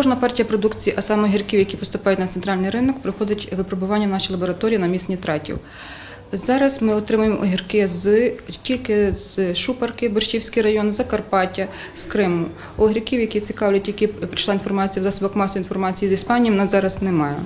Кожна партія продукції, а саме гірків, які поступають на центральний ринок, проходить випробування в нашій лабораторії на місць нітратів. Зараз ми отримуємо огірки з тільки з Шупарки, Борщівський район, Закарпаття, з Криму. Огірків, які цікавлять, які прийшла інформація в засобах масової інформації з Іспанії, в нас зараз немає.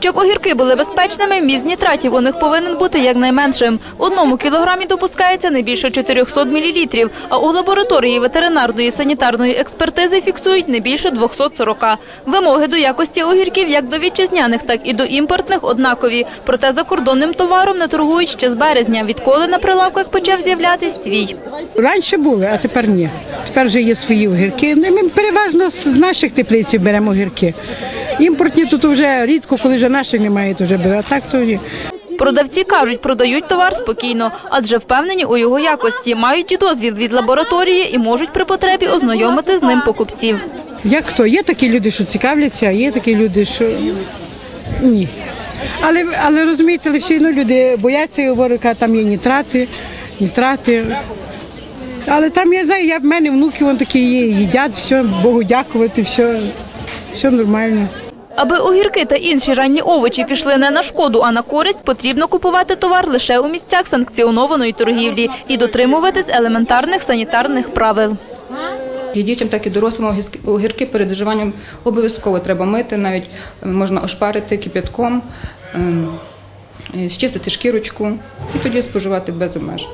Щоб огірки були безпечними, міст нітратів у них повинен бути якнайменшим. Одному кілограмі допускається не більше 400 мл, а у лабораторії ветеринарної санітарної експертизи фіксують не більше 240. Вимоги до якості огірків як до вітчизняних, так і до імпортних однакові. Проте закордонним товаром не торгують ще з березня, відколи на прилавках почав з'являтись свій. Раніше були, а тепер ні. Тепер вже є свої огірки. Ми переважно з наших теплиць беремо огірки. Імпортні тут вже рідко, коли вже наших немає, то вже беремо. А так то ні. Продавці кажуть, продають товар спокійно, адже впевнені у його якості, мають і дозвіл від лабораторії і можуть при потребі ознайомити з ним покупців. Як хто? Є такі люди, що цікавляться, а є такі люди, що ні. Але, але розумієте, але все одно люди бояться і говорять, там є нітрати, нітрати. Але там я знаю, я в мене внуки вон такі є, їдять, все, Богу дякувати, все, все нормально. Аби огірки та інші ранні овочі пішли не на шкоду, а на користь, потрібно купувати товар лише у місцях санкціонованої торгівлі і дотримуватись елементарних санітарних правил. І дітям, так і дорослим огірки- перед вживанням обов'язково треба мити, навіть е, можна ошпарити кип'ятком, ем, зчистити шкірочку і тоді споживати без обмежень.